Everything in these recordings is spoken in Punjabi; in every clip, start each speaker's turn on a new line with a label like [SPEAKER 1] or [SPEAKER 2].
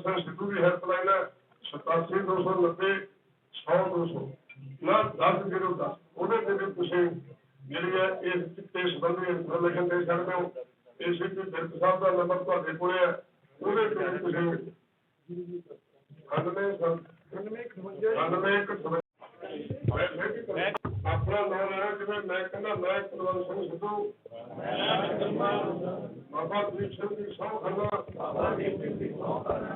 [SPEAKER 1] ਸਿੰਘ ਸਿੱਧੂ ਦੀ ਹੈਲਪਲਾਈਨ ਹੈ 87290 100200 ਨਾ 1010 ਉਹਦੇ ਤੇ ਵੀ ਤੁਸੀਂ ਜਿਹੜੀ ਹੈ ਇਸ ਚਿੱਟੇ ਸੰਬੰਧੀ ਇਨਫੋਰਮੇਸ਼ਨ ਦੇ ਸਕਦੇ ਹੋ। ਏਸੀਪੀ ਬਿਰਕ ਸਾਹਿਬ ਦਾ ਨੰਬਰ ਤੁਹਾਡੇ ਕੋਲੇ ਹੈ। ਉਹਦੇ ਤੇ ਵੀ ਤੁਸੀਂ ਆਪਣਾ ਨਾਮ ਲੈਣਾ ਜਿਵੇਂ ਮੈਂ ਕਹਿੰਦਾ ਮੈਂ ਕੁਲਵੰਤ ਸਿੰਘ ਸਿੱਧੂ। ਬਾਬਾ ਦੀਪ ਸਿੰਘ ਦੀ ਸਹੁੰ ਖਾਂਦਾ ਆਪਣੇ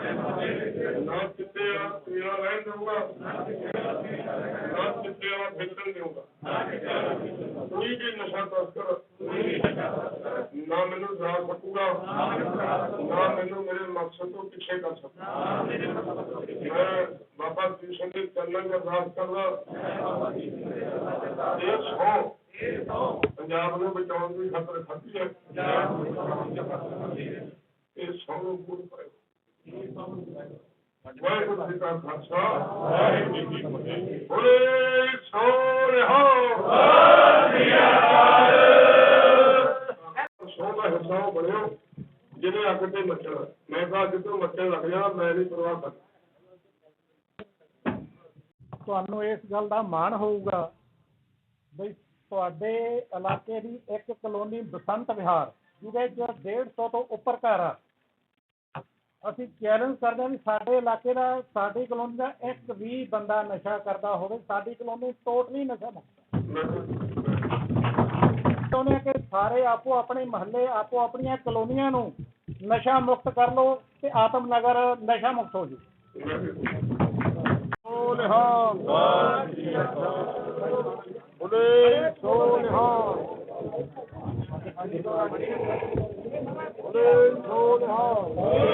[SPEAKER 1] ਨਾ ਚਿੱਟੇ ਆ ਪੀਣਾ ਰਹਿਣ ਦੇਊਗਾ ਨਾ ਚਿੱਟੇ ਆ ਵੇਚਣ ਦੇਊਗਾ ਕੋਈ ਵੀ ਨਸ਼ਾ ਤਸਕਰ ਨਾ ਮੈਨੂੰ ਜਾ ਸਕੂਗਾ ਨਾ ਮੈਨੂੰ ਮੇਰੇ ਮਕਸਦ ਤੋਂ ਪਿੱਛੇ ਕਰ ਸਕਦਾ ਮੈਂ ਬਾਬਾ ਦੀਪ ਸਿੰਘ ਦੇ ਚਰਨਾਂ 'ਚ ਅਰਦਾਸ ਕਰਦਾ ਇਹ ਸੌ ਪੰਜਾਬ ਨੂੰ ਬਚਾਉਣ ਦੀ ਖਾਤਰ ਖਾਧੀ ਹੈ ਇਹ ਸੌ ਨੂੰ ਪੂਰ ਕਰੇ ਵਾਹਿਗੁਰੂ ਜੀ ਕਾ ਖਾਲਸਾ ਵਾਹਿਗੁਰੂ ਜੀ ਕੀ ਫਤਿਹ ਬੋਲੇ ਸੋ ਰਹੋ ਸੌ ਦਾ ਬਣਿਓ ਜਿਹਨੇ ਅੱਗ ਤੇ ਮੱਚਣਾ ਮੈਂ ਤਾਂ ਅੱਗ ਮੱਚਣ ਲੱਗ ਜਾਣਾ ਮੈਂ ਨਹੀਂ ਪਰਵਾਹ ਕਰਦਾ
[SPEAKER 2] ਤੁਹਾਨੂੰ ਇਸ ਗੱਲ ਦਾ ਮਾਣ ਹੋਊਗਾ ਬਈ ਤੁਹਾਡੇ ਇਲਾਕੇ ਦੀ ਇੱਕ ਕਲੋਨੀ ਬਸੰਤ ਵਿਹਾਰ, ਜਿਹਦੇ ਚ 150 ਤੋਂ ਉੱਪਰ ਘਰ ਆ। ਅਸੀਂ ਚੈਲੰਜ ਕਰਦੇ ਹਾਂ ਵੀ ਸਾਡੇ ਇਲਾਕੇ ਦਾ ਸਾਡੀ ਕਲੋਨੀ ਦਾ ਇੱਕ ਵੀ ਬੰਦਾ ਨਸ਼ਾ ਕਰਦਾ ਹੋਵੇ ਸਾਡੀ ਕਲੋਨੀ ਟੋਟਲੀ ਨਸ਼ਾ ਮੁਕਤ ਚਾਹੁੰਦੇ ਹਾਂ ਕਿ ਸਾਰੇ ਆਪੋ ਆਪਣੇ ਮਹੱਲੇ ਆਪੋ ਆਪਣੀਆਂ ਕਲੋਨੀਆਂ ਨੂੰ ਨਸ਼ਾ ਮੁਕਤ ਕਰ ਲਓ ਤੇ ਆਤਮ ਨਗਰ ਨਸ਼ਾ ਮੁਕਤ ਹੋ ਜੂ।
[SPEAKER 1] ਬੋਲੇ ਸੋਨਿਹਾ ਬੋਲੇ ਸੋਨਿਹਾ ਬੋਲੇ ਸੋਨਿਹਾ ਆ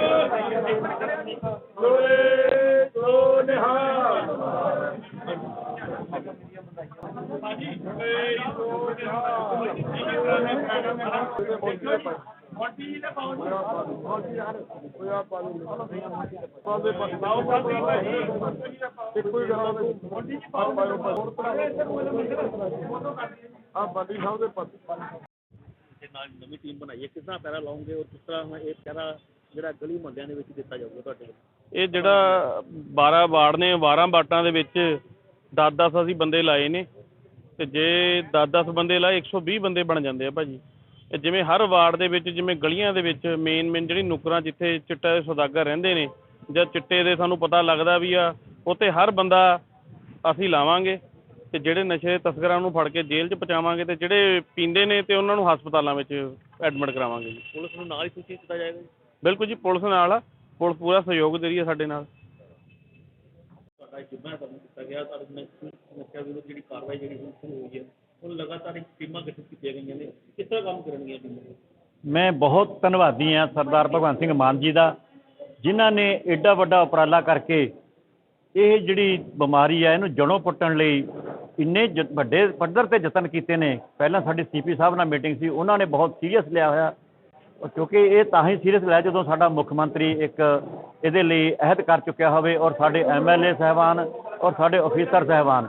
[SPEAKER 1] ਬਾਡੀ ਸਾਹਿਬ ਦੇ ਪੱਤ
[SPEAKER 3] ਤੇ ਨਾਲ ਨਵੀਂ ਟੀਮ ਬਣਾਈ ਹੈ ਕਿਸ ਤਰ੍ਹਾਂ ਪੈਰਾ ਲਾਉਂਗੇ ਔਰ ਕਿਸ ਤਰ੍ਹਾਂ ਇਹ ਪੈਰਾ ਜਿਹੜਾ ਗਲੀ ਮੁਹੱਲਿਆਂ ਦੇ ਵਿੱਚ ਦਿੱਤਾ ਜਾਊਗਾ ਤੁਹਾਡੇ?
[SPEAKER 4] ਇਹ ਜਿਹੜਾ 12 ਵਾਰਡ ਨੇ 12 ਵਾਰਡਾਂ ਦੇ ਵਿੱਚ 10-10 ਅਸੀਂ ਬੰਦੇ ਲਾਏ ਨੇ। ਤੇ ਜੇ 10-10 ਬੰਦੇ ਲਾਏ 120 ਬੰਦੇ ਬਣ ਜਾਂਦੇ ਆ ਭਾਜੀ। ਇਹ ਜਿਵੇਂ ਹਰ ਵਾਰਡ ਦੇ ਵਿੱਚ ਜਿਵੇਂ ਗਲੀਆਂ ਦੇ ਵਿੱਚ ਮੇਨ ਮੇਨ ਜਿਹੜੀ ਨੁਕਰਾਂ ਜਿੱਥੇ ਚਿੱਟਾ ਦੇ ਸੌਦਾਗਰ ਰਹਿੰਦੇ ਨੇ ਜਾਂ ਚਿੱਟੇ ਦੇ ਸਾਨੂੰ ਪਤਾ ਲੱਗਦਾ ਵੀ ਆ ਉੱਥੇ ਹਰ ਬੰਦਾ ਅਸੀਂ ਲਾਵਾਂਗੇ। ਤੇ ਜਿਹੜੇ ਨਸ਼ੇ ਤਸਕਰਾਂ ਨੂੰ ਫੜ ਕੇ ਜੇਲ੍ਹ 'ਚ ਪਹੁੰਚਾਵਾਂਗੇ ਤੇ ਜਿਹੜੇ ਪੀਂਦੇ ਨੇ ਤੇ ਉਹਨਾਂ ਨੂੰ ਹਸਪਤਾਲਾਂ ਵਿੱਚ ਐਡਮਿਟ ਕਰਾਵਾਂਗੇ ਜੀ।
[SPEAKER 3] ਪੁਲਿਸ ਨੂੰ ਨਾਲ ਹੀ ਸੂਚਿਤ ਕੀਤਾ ਜਾਏਗਾ ਜੀ?
[SPEAKER 4] ਬਿਲਕੁਲ ਜੀ ਪੁਲਿਸ ਨਾਲ ਆ। ਪੁਲਿਸ ਪੂਰਾ ਸਹਿਯੋਗ ਦੇ ਰਹੀ ਹੈ ਸਾਡੇ ਨਾਲ।
[SPEAKER 3] ਤੁਹਾਡਾ ਜਿੰਨਾ ਕੰਮ ਕੀਤਾ ਗਿਆ ਤੁਹਾਡੇ ਨਸ਼ੇ ਨਸ਼ਿਆਂ ਵਿਰੁੱਧ ਜਿਹੜੀ ਕਾਰਵਾਈ ਜਿਹੜੀ ਹੁਣ ਸ਼ੁਰੂ ਹੋਈ ਹੈ ਉਹ ਲਗਾਤਾਰ ਇੱਕ ਟੀਮਾਂ ਗਠਿਤ ਕੀਤੀਆਂ ਗਈਆਂ ਨੇ। ਕਿਸ ਤਰ੍ਹਾਂ ਕੰਮ ਕਰਨਗੀਆਂ ਟੀਮਾਂ?
[SPEAKER 5] ਮੈਂ ਬਹੁਤ ਧੰਨਵਾਦੀ ਹਾਂ ਸਰਦਾਰ ਭਗਵੰਤ ਸਿੰਘ ਮਾਨ ਜੀ ਦਾ ਜਿਨ੍ਹਾਂ ਨੇ ਐਡਾ ਵੱਡਾ ਉਪਰਾਲਾ ਕਰਕੇ ਇਹ ਜਿਹੜੀ ਬਿਮਾਰੀ ਹੈ ਇਹਨੂੰ ਜੜੋਂ ਪੁੱਟਣ ਲਈ ਇੰਨੇ ਜ- ਵੱਡੇ ਪੱਧਰ ਤੇ ਯਤਨ ਕੀਤੇ ਨੇ। ਪਹਿਲਾਂ ਸਾਡੇ ਸੀਪੀ ਸਾਹਿਬ ਨਾਲ ਮੀਟਿੰਗ ਸੀ ਉਹਨਾਂ ਨੇ ਬਹੁਤ ਸੀਰੀਅਸ ਲਿਆ ਹੋਇਆ। ਕਿਉਂਕਿ ਇਹ ਤਾਂ ਹੀ ਸੀਰੀਅਸ ਲੈ ਜਦੋਂ ਸਾਡਾ ਮੁੱਖ ਮੰਤਰੀ ਇੱਕ ਇਹਦੇ ਲਈ ਅਹਿਦ ਕਰ ਚੁੱਕਿਆ ਹੋਵੇ ਔਰ ਸਾਡੇ ਐਮਐਲਏ ਸਾਹਿਬਾਨ ਔਰ ਸਾਡੇ ਅਫੀਸਰ ਸਾਹਿਬਾਨ।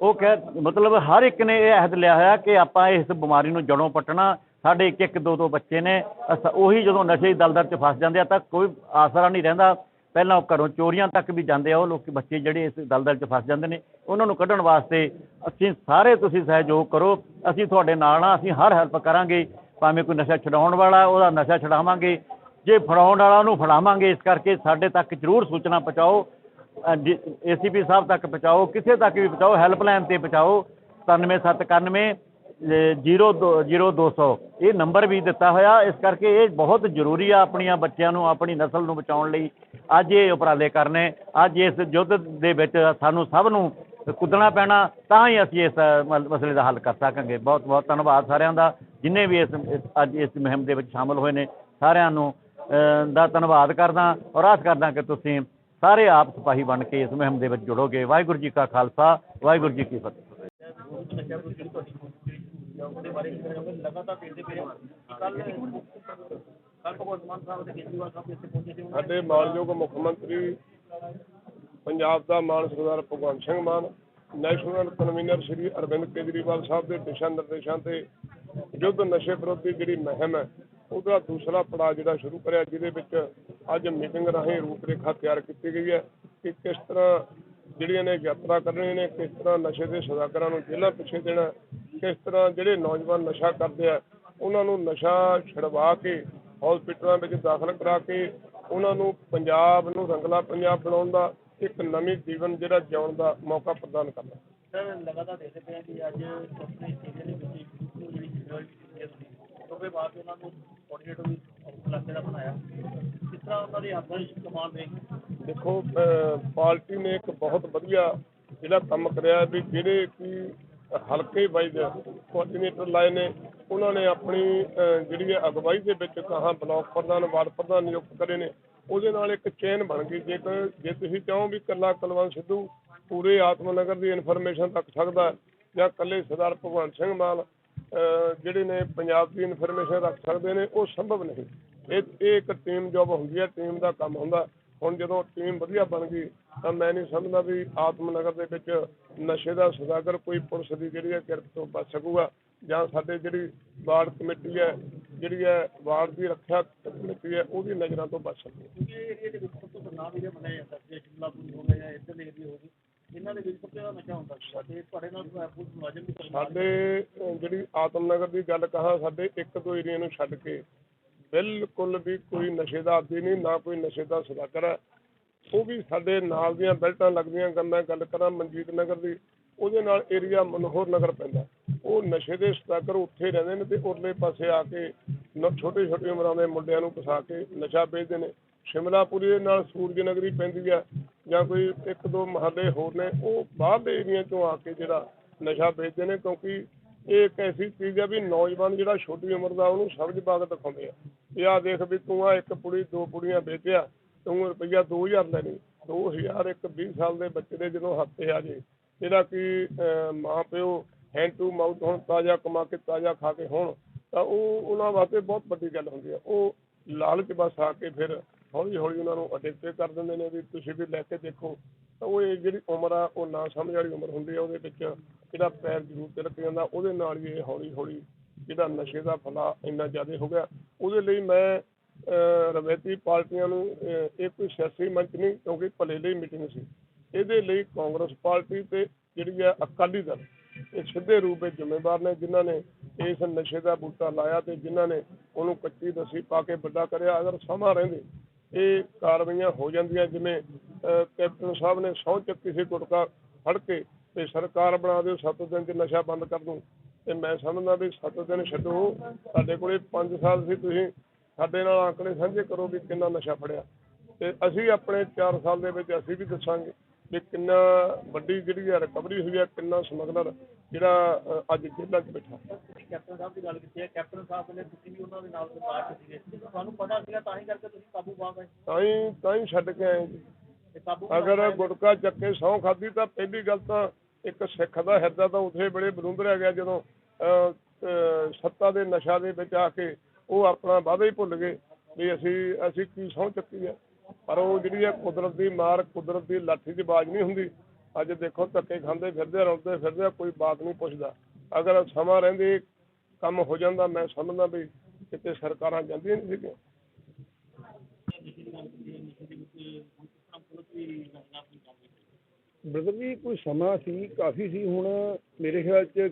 [SPEAKER 5] ਉਹ ਕਹਿ, ਮਤਲਬ ਹਰ ਇੱਕ ਨੇ ਇਹ ਅਹਿਦ ਲਿਆ ਹੋਇਆ ਕਿ ਆਪਾਂ ਇਸ ਬਿਮਾਰੀ ਨੂੰ ਜੜੋਂ ਪੱਟਣਾ, ਸਾਡੇ ਇੱਕ ਇੱਕ ਦੋ ਦੋ ਬੱਚੇ ਨੇ, ਅਸ- ਉਹੀ ਜਦੋਂ ਨਸ਼ੇ ਦੀ ਦਲਦਲ 'ਚ ਫਸ ਜਾਂਦੇ ਆ ਤਾਂ ਕੋਈ ਆਸਰਾ ਨਹੀਂ ਰਹਿੰਦਾ। ਪਹਿਲਾਂ ਉਹ ਘਰੋਂ ਚੋਰੀਆਂ ਤੱਕ ਵੀ ਜਾਂਦੇ ਆ, ਉਹ ਲੋਕ ਬੱਚੇ ਜਿਹੜੇ ਇਸ ਦਲਦਲ 'ਚ ਫਸ ਜਾਂਦੇ ਨੇ, ਉਹਨਾਂ ਨੂੰ ਕੱਢਣ ਵਾਸਤੇ ਅਸੀਂ ਸਾਰੇ ਤੁਸੀਂ ਸਹਿਯੋਗ ਕਰੋ, ਅਸੀਂ ਤੁਹਾਡੇ ਨਾਲ ਆ ਅਸੀਂ ਹਰ ਹੈਲਪ ਕਰਾਂਗੇ। ਭਾਵੇਂ ਕੋਈ ਨਸ਼ਾ ਛਡਾਉਣ ਵਾਲਾ, ਉਹਦਾ ਨਸ਼ਾ ਛਡਾਵਾਂਗੇ। ਜੇ ਫੜਾਉਣ ਵਾਲਾ ਉਹਨੂੰ ਫੜਾਵਾਂਗੇ, ਇਸ ਕਰਕੇ ਸਾਡੇ ਤੱਕ ਜ਼ਰੂਰ ਸੂਚਨਾ ਪਹੁੰਚਾਓ। ਏਸੀਪੀ ਸਾਹਿਬ ਤੱਕ ਪਹੁੰਚਾਓ, ਕਿਸੇ ਤੱਕ ਵੀ ਪਹੁੰਚਾਓ, ਹੈਲਪਲਾਈਨ ਤੇ ਪਹੁੰਚਾਓ 9791 02200 ਇਹ ਨੰਬਰ ਵੀ ਦਿੱਤਾ ਹੋਇਆ, ਇਸ ਕਰਕੇ ਇਹ ਬਹੁਤ ਜ਼ਰੂਰੀ ਆ ਆਪਣੀਆਂ ਬੱਚਿਆਂ ਨੂੰ, ਆਪਣੀ ਨਸਲ ਨੂੰ ਬਚਾਉਣ ਲਈ। ਅੱਜ ਇਹ ਉਪਰਾਲੇ ਕਰਨੇ, ਅੱਜ ਇਸ ਯੁੱਧ ਦੇ ਵਿੱਚ ਸਾਨੂੰ ਸਭ ਨੂੰ ਕੁੱਦਣਾ ਪੈਣਾ, ਤਾਂ ਹੀ ਅਸੀਂ ਇਸ ਮ- ਮਸਲੇ ਦਾ ਹੱਲ ਕਰ ਸਕਾਂਗੇ। ਬਹੁਤ ਬਹੁਤ ਧੰਨਵਾਦ ਸਾਰਿਆਂ ਦਾ। ਜਿੰਨੇ ਵੀ ਇਸ, ਅੱਜ ਇਸ ਮੁਹਿੰਮ ਦੇ ਵਿੱਚ ਸ਼ਾਮਲ ਹੋਏ ਨੇ, ਸਾਰਿਆਂ ਨੂੰ ਦਾ ਧੰਨਵਾਦ ਕਰਦਾ ਔਰ ਆਸ ਕਰਦਾ ਕਿ ਤੁਸੀਂ ਸਾਰੇ ਆਪ ਸਿਪਾਹੀ ਬਣ ਕੇ ਇਸ ਮੁਹਿੰਮ ਦੇ ਵਿੱਚ ਜੁੜੋਗੇ। ਵਾਹਿਗੁਰੂ ਜੀ ਕਾ ਖਾਲਸਾ, ਵਾਹਿਗੁਰੂ ਜੀ ਕੀ ਫਤਿਹ।
[SPEAKER 1] ਸਾਡੇ ਮਾਨਯੋਗ ਮੁੱਖ ਮੰਤਰੀ, ਪੰਜਾਬ ਦਾ ਮਾਨ ਸਰਦਾਰ ਭਗਵੰਤ ਸਿੰਘ ਮਾਨ ਨੈਸ਼ਨਲ ਕਨਵੀਨਰ ਸ਼੍ਰੀ ਅਰਵਿੰਦ ਕੇਜਰੀਵਾਲ ਸਾਹਿਬ ਦੇ ਦਿਸ਼ਾ ਨਿਰਦੇਸ਼ਾਂ ਤੇ ਯੁੱਧ ਨਸ਼ੇ ਵਿਰੋਧੀ ਜਿਹੜੀ ਮੁਹਿੰਮ ਹੈ, ਉਹਦਾ ਦੂਸਰਾ ਪੜਾਅ ਜਿਹੜਾ ਸ਼ੁਰੂ ਕਰਿਆ, ਜਿਹਦੇ ਵਿੱਚ ਅੱਜ ਮੀਟਿੰਗ ਰਾਹੀਂ ਰੂਪਰੇਖਾ ਤਿਆਰ ਕੀਤੀ ਗਈ ਹੈ ਕਿ ਕਿਸ ਤਰ੍ਹਾਂ ਜਿਹੜੀਆਂ ਨੇ ਯਾਤਰਾ ਕਰਨੀਆਂ ਨੇ, ਕਿਸ ਤਰ੍ਹਾਂ ਨਸ਼ੇ ਦੇ ਸੌਦਾਗਰਾਂ ਨੂੰ ਜੇਲ੍ਹਾਂ ਪਿੱਛੇ ਦੇਣਾ, ਕਿਸ ਤਰ੍ਹਾਂ ਜਿਹੜੇ ਨੌਜਵਾਨ ਨਸ਼ਾ ਕਰਦੇ ਆ, ਉਹਨਾਂ ਨੂੰ ਨਸ਼ਾ ਛਡਵਾ ਕੇ ਹਸਪੀਟਲਾਂ ਵਿੱਚ ਦਾਖਲ ਕਰਾ ਕੇ ਉਹਨਾਂ ਨੂੰ ਪੰਜਾਬ ਨੂੰ ਰੰਗਲਾ ਪੰਜਾਬ ਬਣਾਉਣ ਦਾ ਇੱਕ ਨਵੀਂ ਜੀਵਨ ਜਿਹੜਾ ਜਿਉਣ ਦਾ ਮੌਕਾ ਪ੍ਰਦਾਨ ਕਰਨਾ।
[SPEAKER 3] ਸਰ ਲਗਾਤਾਰ ਦੇਖਦੇ ਪਏ ਹਾਂ ਕਿ ਅੱਜ ਆਪਣੇ ਏਰੀਆ ਦੇ ਵਿੱਚ ਇੱਕ ਜਿਹੜੀ ਜਿਹੜੀ ਕੀਤੀ ਹੈ ਤੁਸੀਂ। ਉਹਦੇ ਬਾਅਦ ਉਹਨਾਂ ਨੂੰ ਕੋਆਰਡੀਨੇਟਰ ਵੀ ਇਲਾਕੇ ਦਾ ਬਣਾਇਆ। ਕਿਸ ਤਰ੍ਹਾਂ ਉਹਨਾਂ ਦੀ ਆਪਸ ਕਮਾਂਡ ਰਹੀ
[SPEAKER 1] ਦੇਖੋ ਪਾਰਟੀ ਨੇ ਇੱਕ ਬਹੁਤ ਵਧੀਆ ਜਿਹੜਾ ਕੰਮ ਕਰਿਆ ਵੀ ਜਿਹੜੇ ਕਿ ਹਲਕੇ ਵਾਈਜ਼ ਕੋਆਰਡੀਨੇਟਰ ਲਾਏ ਨੇ ਉਹਨਾਂ ਨੇ ਆਪਣੀ ਜਿਹੜੀ ਹੈ ਅਗਵਾਈ ਦੇ ਵਿੱਚ ਕਹਾਂ ਬਲਾਕ ਪ੍ਰਧਾਨ ਵਾਰਡ ਪ੍ਰਧਾਨ ਨਿਯੁਕਤ ਕਰੇ ਨੇ ਉਹਦੇ ਨਾਲ ਇੱਕ ਚੇਨ ਬਣ ਗਈ। ਜੇਕਰ ਜੇ ਤੁਸੀਂ ਚਾਹੋ ਵੀ ਇਕੱਲਾ ਕੁਲਵੰਤ ਸਿੱਧੂ ਪੂਰੇ ਆਤਮਨਗਰ ਦੀ ਇਨਫੋਰਮੇਸ਼ਨ ਰੱਖ ਸਕਦਾ ਜਾਂ ਇਕੱਲੇ ਸਰਦਾਰ ਭਗਵੰਤ ਸਿੰਘ ਮਾਨ ਜਿਹੜੇ ਨੇ ਪੰਜਾਬ ਦੀ ਇਨਫੋਰਮੇਸ਼ਨ ਰੱਖ ਸਕਦੇ ਨੇ, ਉਹ ਸੰਭਵ ਨਹੀਂ। ਇਹ ਇਹ ਇੱਕ ਟੀਮ ਜੋਬ ਹੁੰਦੀ ਹੈ ਟੀਮ ਦਾ ਕੰਮ ਹੁੰਦਾ ਹੁਣ ਜਦੋਂ ਟੀਮ ਵਧੀਆ ਬਣ ਗਈ, ਤਾਂ ਮੈਂ ਨਹੀਂ ਸਮਝਦਾ ਵੀ ਆਤਮਨਗਰ ਦੇ ਵਿੱਚ ਨਸ਼ੇ ਦਾ ਸੁਦਾਗਰ ਕੋਈ ਪੁਲਿਸ ਦੀ ਜਿਹੜੀ ਹੈ ਕਿਰਤ ਤੋਂ ਬਚ ਸਕੂਗਾ। ਜਾਂ ਸਾਡੇ ਜਿਹੜੀ ਵਾਰਡ ਕਮੇਟੀ ਹੈ ਜਿਹੜੀ ਹੈ ਵਾਰਡ ਦੀ ਰੱਖਿਆ ਕਮੇਟੀ ਹੈ ਉਹਦੀ ਨਜ਼ਰਾਂ ਤੋਂ ਬਚ ਸਕੂਗਾ
[SPEAKER 3] ਕਿਉਂਕਿ ਇਹ ਏਰੀਆ ਦੇ ਵਿੱਚ ਸਭ ਤੋਂ ਬਦਨਾਮ ਏਰੀਆ ਮੰਨਿਆ ਜਾਂਦਾ ਜੇ ਸ਼ਿਮਲਾਪੁਰੀ ਹੋ ਗਿਆ ਏਰੀਆ ਹੋ ਗਏ ਇਹਨਾਂ ਦੇ ਵਿੱਚ ਸਭ ਤੋਂ ਨਸ਼ਾ ਹੁੰਦਾ ਸੀ। ਤੇ ਤੁਹਾਡੇ ਨਾਲ ਪੁਲਿਸ ਮੁਲਾਜ਼ਮ ਵੀ
[SPEAKER 1] ਸਾਡੇ ਜਿਹੜੀ ਆਤਮਨਗਰ ਦੀ ਗੱਲ ਕਹਾਂ ਸਾਡੇ ਇੱਕ ਦੋ ਏਰੀਆ ਨੂੰ ਛੱਡ ਕੇ ਬਿਲਕੁਲ ਵੀ ਕੋਈ ਨਸ਼ੇ ਦਾ ਆਦੀ ਨਹੀਂ ਨਾ ਕੋਈ ਨਸ਼ੇ ਦਾ ਸਦਾਗਰ ਹੈ। ਉਹ ਵੀ ਸਾਡੇ ਨਾਲ ਦੀਆਂ ਬੈਲਟਾਂ ਲੱਗਦੀਆਂ ਮੈਂ ਗੱਲ ਕਰਾਂ ਮਨਜੀਤ ਨਗਰ ਦੀ ਉਹਦੇ ਨਾਲ ਏਰੀਆ ਮਨੋਹਰ ਨਗਰ ਪੈਂਦਾ। ਉਹ ਨਸ਼ੇ ਦੇ ਸਦਾਗਰ ਉੱਥੇ ਰਹਿੰਦੇ ਨੇ ਤੇ ਉਰਲੇ ਪਾਸੇ ਆ ਕੇ ਛੋਟੇ ਛੋਟੇ ਉਮਰਾਂ ਦੇ ਮੁੰਡਿਆਂ ਨੂੰ ਫਸਾ ਕੇ ਨਸ਼ਾ ਵੇਚਦੇ ਨੇ। ਸ਼ਿਮਲਾਪੁਰੀ ਦੇ ਨਾਲ ਸੂਰਜ ਨਗਰੀ ਪੈਂਦੀ ਆ ਜਾਂ ਕੋਈ ਇੱਕ ਦੋ ਮਹੱਲੇ ਹੋਰ ਨੇ ਉਹ ਬਾਹਰਲੇ ਏਰੀਆ ਚੋਂ ਆ ਕੇ ਜਿਹੜਾ ਨਸ਼ਾ ਵੇਚਦੇ ਨੇ ਕਿਉਂਕਿ ਇਹ ਇੱਕ ਐਸੀ ਚੀਜ਼ ਆ ਵੀ ਨੌਜਵਾਨ ਜਿਹੜਾ ਛੋਟੀ ਉਮਰ ਦਾ ਉਹਨੂੰ ਸਮਝ ਬਾਗ ਦਿਖਾਉਂਦੇ ਆ। ਇਹ ਆ ਦੇਖ ਵੀ ਤੂੰ ਆ ਇੱਕ ਪੁੜੀ ਦੋ ਪੁੜੀਆਂ ਵੇਚਿਆ ਤੂੰ ਰੁਪਈਆ 2000 ਲੈਣੀ 2000 ਇੱਕ 20 ਸਾਲ ਦੇ ਬੱਚੇ ਦੇ ਜਦੋਂ ਹੱਥੇ ਆ ਜੇ ਜਿਹੜਾ ਕਿ ਅਹ, ਮਾਂ ਪਿਓ ਹੈਂਡ ਟੂ ਮਾਊਥ ਹੁਣ, ਤਾਜ਼ਾ ਕਮਾ ਕੇ, ਤਾਜ਼ਾ ਖਾ ਕੇ ਹੋਣ, ਤਾਂ ਉਹ ਉਹਨਾਂ ਵਾਸਤੇ ਬਹੁਤ ਵੱਡੀ ਗੱਲ ਹੁੰਦੀ ਹੈ। ਉਹ ਲਾਲਚ ਬਸ ਆ ਕੇ ਫਿਰ ਹੌਲੀ ਹੌਲੀ ਉਹਨਾਂ ਨੂੰ ਅਡਿਕਟ ਕਰ ਦਿੰਦੇ ਨੇ ਵੀ ਤੁਸੀਂ ਵੀ ਲੈ ਕੇ ਦੇਖੋ। ਤਾਂ ਉਹ ਇਹ ਜਿਹੜੀ ਉਮਰ ਆ, ਉਹ ਨਾ ਸਮਝ ਵਾਲੀ ਉਮਰ ਹੁੰਦੀ ਆ, ਉਹਦੇ ਵਿੱਚ ਜਿਹੜਾ ਪੈਰ ਜ਼ਰੂਰ ਤਿਲਕ ਜਾਂਦਾ, ਉਹਦੇ ਨਾਲ ਹੀ ਇਹ ਹੌਲੀ ਹੌਲੀ ਜਿਹੜਾ ਨਸ਼ੇ ਦਾ ਫਲਾ ਇੰਨਾ ਜ਼ਿਆਦਾ ਹੋ ਗਿਆ। ਉਹਦੇ ਲਈ ਮੈਂ ਰਵਾਇਤੀ ਪਾਰਟੀਆਂ ਨੂੰ ਇਹ ਕੋਈ ਸਿਆਸੀ ਮੰਚ ਨਹੀਂ, ਕਿਉਂਕਿ ਭਲੇ ਲਈ ਮੀਟਿੰਗ ਸੀ। ਇਹਦੇ ਲਈ ਕਾਂਗਰਸ ਪਾਰਟੀ ਤੇ ਜਿਹੜੀ ਹੈ ਅਕਾਲੀ ਦਲ ਇਹ ਸਿੱਧੇ ਰੂਪ ਵਿੱਚ ਜ਼ਿੰਮੇਵਾਰ ਨੇ, ਜਿਨ੍ਹਾਂ ਨੇ ਇਸ ਨਸ਼ੇ ਦਾ ਬੂਟਾ ਲਾਇਆ ਤੇ ਜਿਨ੍ਹਾਂ ਨੇ ਉਹਨੂੰ ਕੱਚੀ ਦਸੀ ਪਾ ਕੇ ਵੱਡਾ ਕਰਿਆ, ਅਗਰ ਸਮਾਂ ਰਹਿੰਦੇ, ਇਹ ਕਾਰਵਾਈਆਂ ਹੋ ਜਾਂਦੀਆਂ, ਜਿਵੇਂ ਕੈਪਟਨ ਸਾਹਿਬ ਨੇ ਸਹੁੰ ਚੱਕੀ ਸੀ ਗੁਟਕਾ ਫੜ ਕੇ ਤੇ ਸਰਕਾਰ ਬਣਾ ਦਿਓ ਸੱਤ ਦਿਨ ਚ ਨਸ਼ਾ ਬੰਦ ਕਰ ਦੂੰ। ਤੇ ਮੈਂ ਸਮਝਦਾ ਵੀ ਸੱਤ ਦਿਨ ਛੱਡੋ, ਸਾਡੇ ਕੋਲੇ 5 ਸਾਲ ਸੀ, ਤੁਸੀਂ ਸਾਡੇ ਨਾਲ ਆંકੜੇ ਸਾਂਝੇ ਕਰੋ ਵੀ ਕਿੰਨਾ ਨਸ਼ਾ ਫੜਿਆ। ਤੇ ਅਸੀਂ ਆਪਣੇ 4 ਸਾਲ ਦੇ ਵਿੱਚ ਅਸੀਂ ਵੀ ਦੱਸਾਂਗੇ। ਵੀ ਕਿੰਨਾ ਵੱਡੀ ਜਿਹੜੀ ਹੈ ਰਿਕਵਰੀ ਹੋਈ ਹੈ ਕਿੰਨਾ ਸਮਗਲਰ ਜਿਹੜਾ ਅੱਜ ਜੇਲ੍ਹਾਂ 'ਚ ਬੈਠਾ।
[SPEAKER 3] ਕੈਪਟਨ ਸਾਹਿਬ ਦੀ ਗੱਲ ਕੀਤੀ ਹੈ ਕੈਪਟਨ ਸਾਹਿਬ ਨੇ ਤੁਸੀਂ ਵੀ ਉਹਨਾਂ ਦੇ ਨਾਲ ਸਰਕਾਰ ਚ ਸੀਗੇ ਤੁਹਾਨੂੰ ਪਤਾ ਸੀਗਾ ਤਾਂ ਹੀ ਕਰਕੇ ਤੁਸੀਂ ਕਾਬੂ ਪਾ ਗਏ।
[SPEAKER 1] ਤਾਂ ਹੀ ਤਾਂ ਹੀ ਛੱਡ ਕੇ ਆਏ ਜੀ। ਅਗਰ ਗੁਟਕਾ ਚੱਕੇ ਸਹੁੰ ਖਾਦੀ ਤਾਂ ਪਹਿਲੀ ਗੱਲ ਤਾਂ ਇੱਕ ਸਿੱਖ ਦਾ ਹਿਰਦਾ ਤਾਂ ਉਥੇ ਬੜੇ ਬਲੁੰਦਰਿਆ ਗਿਆ ਜਦੋਂ ਸੱਤਾ ਦੇ ਨਸ਼ਾ ਦੇ ਵਿੱਚ ਆ ਕੇ ਉਹ ਆਪਣਾ ਵਾਅਦਾ ਹੀ ਭੁੱਲ ਗਏ ਵੀ ਅਸੀਂ ਅਸੀਂ ਕੀ ਸਹੁੰ ਚੱਕੀ ਆ। ਪਰ ਉਹ ਜਿਹੜੀ ਹੈ ਕੁਦਰਤ ਦੀ ਮਾਰ, ਕੁਦਰਤ ਦੀ ਲਾਠੀ ਦੀ ਬਾਜ਼ ਨਹੀਂ ਹੁੰਦੀ। ਅੱਜ ਦੇਖੋ ਧੱਕੇ ਖਾਂਦੇ ਫਿਰਦੇ ਰੋਂਦੇ ਫਿਰਦੇ ਕੋਈ ਬਾਤ ਨਹੀਂ ਪੁੱਛਦਾ। ਅਗਰ ਸਮਾਂ ਰਹਿੰਦੇ, ਕੰਮ ਹੋ ਜਾਂਦਾ, ਮੈਂ ਸਮਝਦਾ ਵੀ ਕਿਤੇ ਸਰਕਾਰਾਂ ਜਾਂਦੀਆਂ ਨਹੀਂ ਸੀਗੀਆਂ।
[SPEAKER 6] ਬ੍ਰਦਰ ਜੀ, ਕੋਈ ਸਮਾਂ ਸੀ, ਕਾਫੀ ਸੀ, ਹੁਣ ਮੇਰੇ ਖਿਆਲ ਚ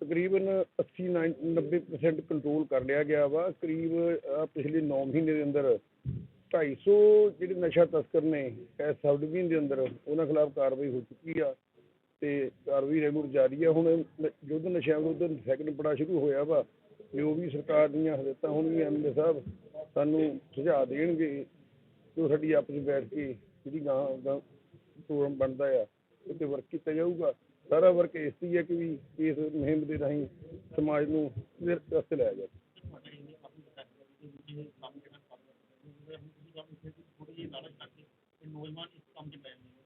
[SPEAKER 6] ਤਕਰੀਬਨ 80 90% ਕੰਟਰੋਲ ਕਰ ਲਿਆ ਗਿਆ ਵਾ। ਕਰੀਬ ਪਿਛਲੇ 9 ਮਹੀਨੇ ਦੇ ਅੰਦਰ 250 ਜਿਹੜੇ ਨਸ਼ਾ ਤਸਕਰ ਨੇ ਇਸ ਸਬ ਡਿਵੀਜ਼ਨ ਦੇ ਅੰਦਰ ਉਹਨਾਂ ਖਿਲਾਫ ਕਾਰਵਾਈ ਹੋ ਚੁੱਕੀ ਆ ਤੇ ਕਾਰਵਾਈ ਰੈਗੂਲਰ ਜਾਰੀ ਆ। ਹੁਣ ਯੁੱਧ ਨਸ਼ਿਆਂ ਵਿਰੁੱਧ ਸੈਕੰਡ ਪੜਾ ਸ਼ੁਰੂ ਹੋਇਆ ਵਾ ਜੋ ਵੀ ਸਰਕਾਰ ਦੀਆਂ ਹਦਾਇਤਾਂ ਹੋਣਗੀਆਂ ਐਮਐਲਏ ਸਾਹਿਬ ਸਾਨੂੰ ਸੁਝਾਅ ਦੇਣਗੇ ਜੋ ਸਾਡੀ ਆਪਸ ਵਿੱਚ ਬੈਠ ਕੇ ਜਿਹੜੀ ਗਾਂ ਗਾਂ ਪ੍ਰੋਗਰਾਮ ਬਣਦਾ ਆ, ਉੱਤੇ ਵਰਕ ਕੀਤਾ ਜਾਊਗਾ। ਸਾਰਾ ਵਰਕ ਇਸ ਦੀ ਹੈ ਕਿ ਵੀ ਇਸ ਮੁਹਿੰਮ ਦੇ ਰਾਹੀਂ ਸਮਾਜ ਨੂੰ ਇਸ ਲਿਆ ਜਾਵੇ।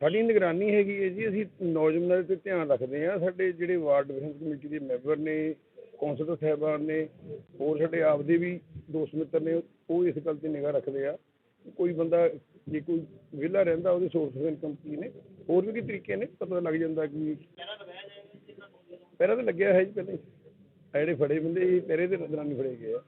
[SPEAKER 6] ਸਾਡੀ ਨਿਗਰਾਨੀ ਹੈਗੀ ਹੈ ਜੀ ਅਸੀਂ ਨੌਜਵਾਨਾਂ ਦੇ ਤੇ ਧਿਆਨ ਰੱਖਦੇ ਹਾਂ। ਸਾਡੇ ਜਿਹੜੇ ਵਾਰਡ ਡਿਵੀਜ਼ਨ ਕਮੇਟੀ ਦੇ ਮੈਂਬਰ ਨੇ ਕੌਂਸਲਰ ਸਾਹਿਬਾਨ ਨੇ ਹੋਰ ਸਾਡੇ ਆਪਦੇ ਵੀ ਦੋਸਤ ਮਿੱਤਰ ਨੇ ਉਹ ਇਸ ਗੱਲ ਤੇ ਨਿਗਾਹ ਰੱਖਦੇ ਆ। ਕੋਈ ਬੰਦਾ ਜੇ ਕੋਈ ਵਿਹਲਾ ਰਹਿੰਦਾ ਉਹਦੇ ਸੋਰਸ ਆਫ ਇਨਕਮ ਕੀ ਨੇ ਹੋਰ ਵੀ ਕੀ ਤਰੀਕੇ ਨੇ ਪਤਾ ਲੱਗ ਜਾਂਦਾ ਕਿ ਪਹਿਲਾਂ ਤਾਂ ਲੱਗਿਆ ਹੈ ਜੀ ਪਹਿਲਾਂ ਹੀ। ਜਿਹੜੇ ਫੜੇ ਬੰਦੇ ਇਹ ਪਹਿਰੇ ਦੇ ਦੌਰਾਨ ਹੀ ਫੜੇ ਗਏ ਆ।